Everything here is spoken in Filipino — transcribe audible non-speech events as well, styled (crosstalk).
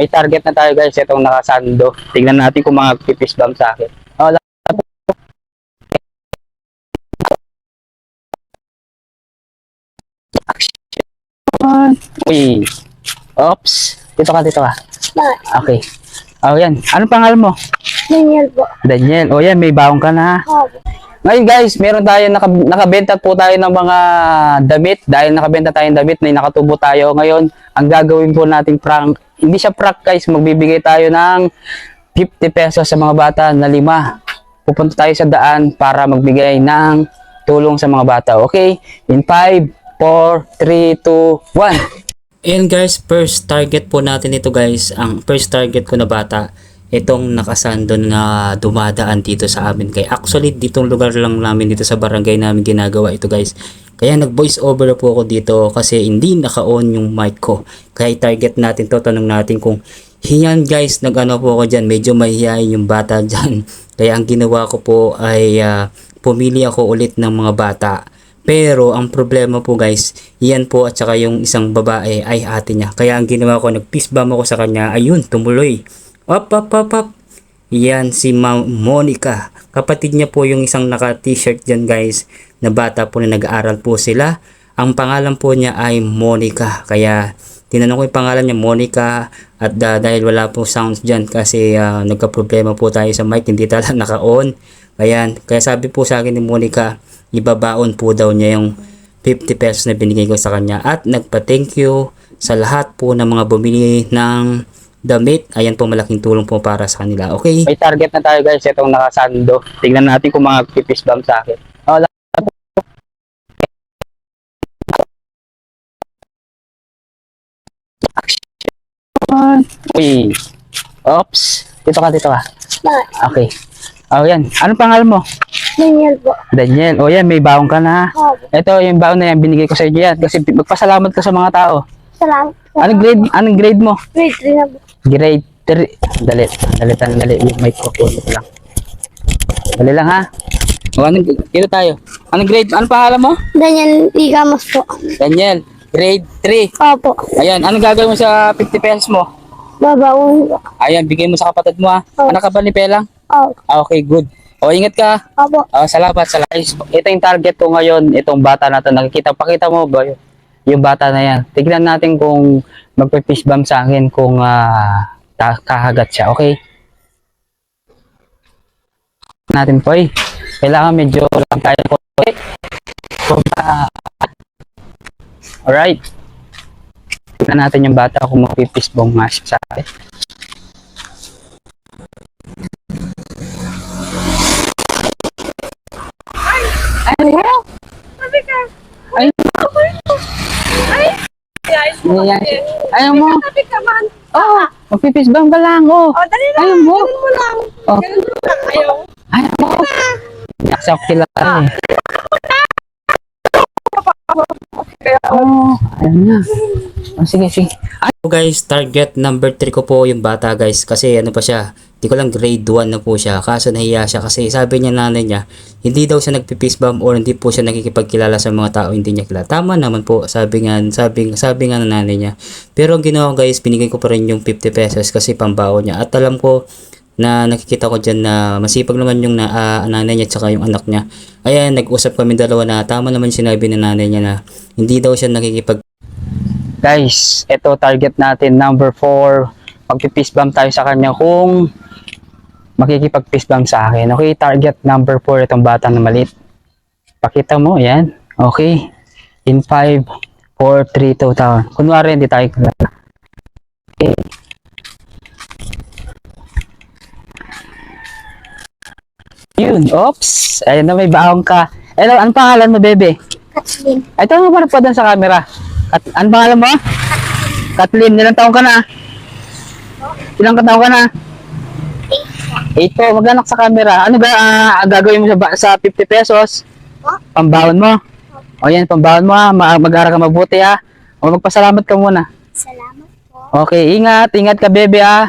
may target na tayo guys. Itong nakasando. Tingnan natin kung mga pipis bomb sa akin. Oh. Uy. Oops. Dito ka, dito ka. Okay. Oh, yan. Anong pangalan mo? Daniel po. Daniel. Oh, yan. May baong ka na. Opo. Ngayon guys, meron tayo, naka, nakabenta po tayo ng mga damit. Dahil nakabenta tayong damit, may nakatubo tayo. Ngayon, ang gagawin po nating prank, hindi siya prank guys, magbibigay tayo ng 50 pesos sa mga bata na lima. Pupunta tayo sa daan para magbigay ng tulong sa mga bata. Okay? In 5, 4, 3, 2, 1. Ayan guys, first target po natin ito guys. Ang first target ko na bata, itong nakasando na dumadaan dito sa amin. Kaya actually, ditong lugar lang namin dito sa barangay namin ginagawa ito guys. Kaya nag voice over po ako dito kasi hindi naka-on yung mic ko. Kaya target natin to, tanong natin kung Hiyan guys, nag-ano po ako dyan, medyo mahihayin yung bata (laughs) dyan. Kaya ang ginawa ko po ay ah, pumili ako ulit ng mga bata. Pero ang problema po guys, yan po at saka yung isang babae ay ate niya. Kaya ang ginawa ko, nag-peace bomb ako sa kanya, ayun, tumuloy. Up, up, up, up. Yan si Ma'am Monica. Kapatid niya po yung isang naka-t-shirt dyan guys, na bata po na nag-aaral po sila. Ang pangalan po niya ay Monica. Kaya tinanong ko yung pangalan niya Monica at ah, dahil wala po sounds dyan kasi ah, nagka-problema po tayo sa mic, hindi talaga (laughs) naka-on. Ayan, kaya sabi po sa akin ni Monica, ibabaon po daw niya yung 50 pesos na binigay ko sa kanya at nagpa-thank you sa lahat po ng mga bumili ng damit. Ayan po malaking tulong po para sa kanila. Okay? May target na tayo guys, itong nakasando. Tingnan natin kung mga pipis bomb sa akin. Oh. Uy. Oops. Dito ka, dito ka. Okay. Oh, yan. Anong pangalan mo? Daniel po. Daniel. Oh, yan. May baong ka na. Opo. Ito, yung baong na yan, binigay ko sa inyo yan. Kasi magpasalamat ka sa mga tao. Salamat. Anong grade, anong grade mo? Grade 3 na po. Grade 3. Dali. Dali, dali, dali. Yung mic ko. Lang. Dali lang ha. O, anong, dito tayo. Anong grade? Anong pangalan mo? Daniel Igamos po. Daniel. Grade 3. Opo. Ayan, anong gagawin mo sa 50 pesos mo? Babaon po. Ayan, bigay mo sa kapatid mo ha. Oh. Anak ka ba ni Pelang? Opo. Ah, okay, good. O, ingat ka. Opo. Ah, salamat, salamat. Ito yung target ko ngayon, itong bata na to. Nakikita, pakita mo ba yun? Yung bata na yan. Tignan natin kung magpe-fish bomb sa akin kung ta- kahagat siya, okay? Natin po eh. Kailangan medyo lang tayo po eh. Kung, ah, Alright. Tignan natin yung bata kung magpe-fish bomb nga siya sa akin. Ay, Ayan. Ayaw mo. Sabi ka man. Oh, magpipis bomb ka lang. Oh. Oh, dali lang. Ayaw mo. Ganun mo lang. Oh. Ganun mo lang. Ayaw. Ayaw mo. Sa kila ka eh. Oh, ayaw na. Oh, sige, sige. So guys, target number 3 ko po yung bata guys kasi ano pa siya, di ko lang grade 1 na po siya kaso nahiya siya kasi sabi niya nanay niya hindi daw siya nagpipis bomb or hindi po siya nakikipagkilala sa mga tao hindi niya kilala. Tama naman po, sabi nga, sabi, sabi nga ng nanay niya. Pero ang ginawa guys, binigay ko pa rin yung 50 pesos kasi pambaon niya at alam ko na nakikita ko dyan na masipag naman yung na, ah, nanay niya at yung anak niya. Ayan, nag-usap kami dalawa na tama naman sinabi ng nanay niya na hindi daw siya nakikipag Guys, ito target natin number 4. Magpipis bomb tayo sa kanya kung makikipag-fist sa akin. Okay, target number 4 itong bata na malit. Pakita mo, yan. Okay. In 5, 4, 3, 2, taon. Kunwari, hindi tayo. Okay. Yun, oops. Ayun na, may baong ka. Hello, ano pangalan mo, bebe? Kathleen. Ito marap pa doon sa camera. At ano pangalan mo? Kathleen, ilang taong ka na? Ilang taong ka na? Po, maganak sa camera. Ano ga ah, gagawin mo sa, ba- sa 50 pesos? Pambawon mo? O yan, pambawon mo ha. Ma- Mag-aral ka mabuti ha. O magpasalamat ka muna. Salamat po. Okay, ingat. Ingat ka bebe ha.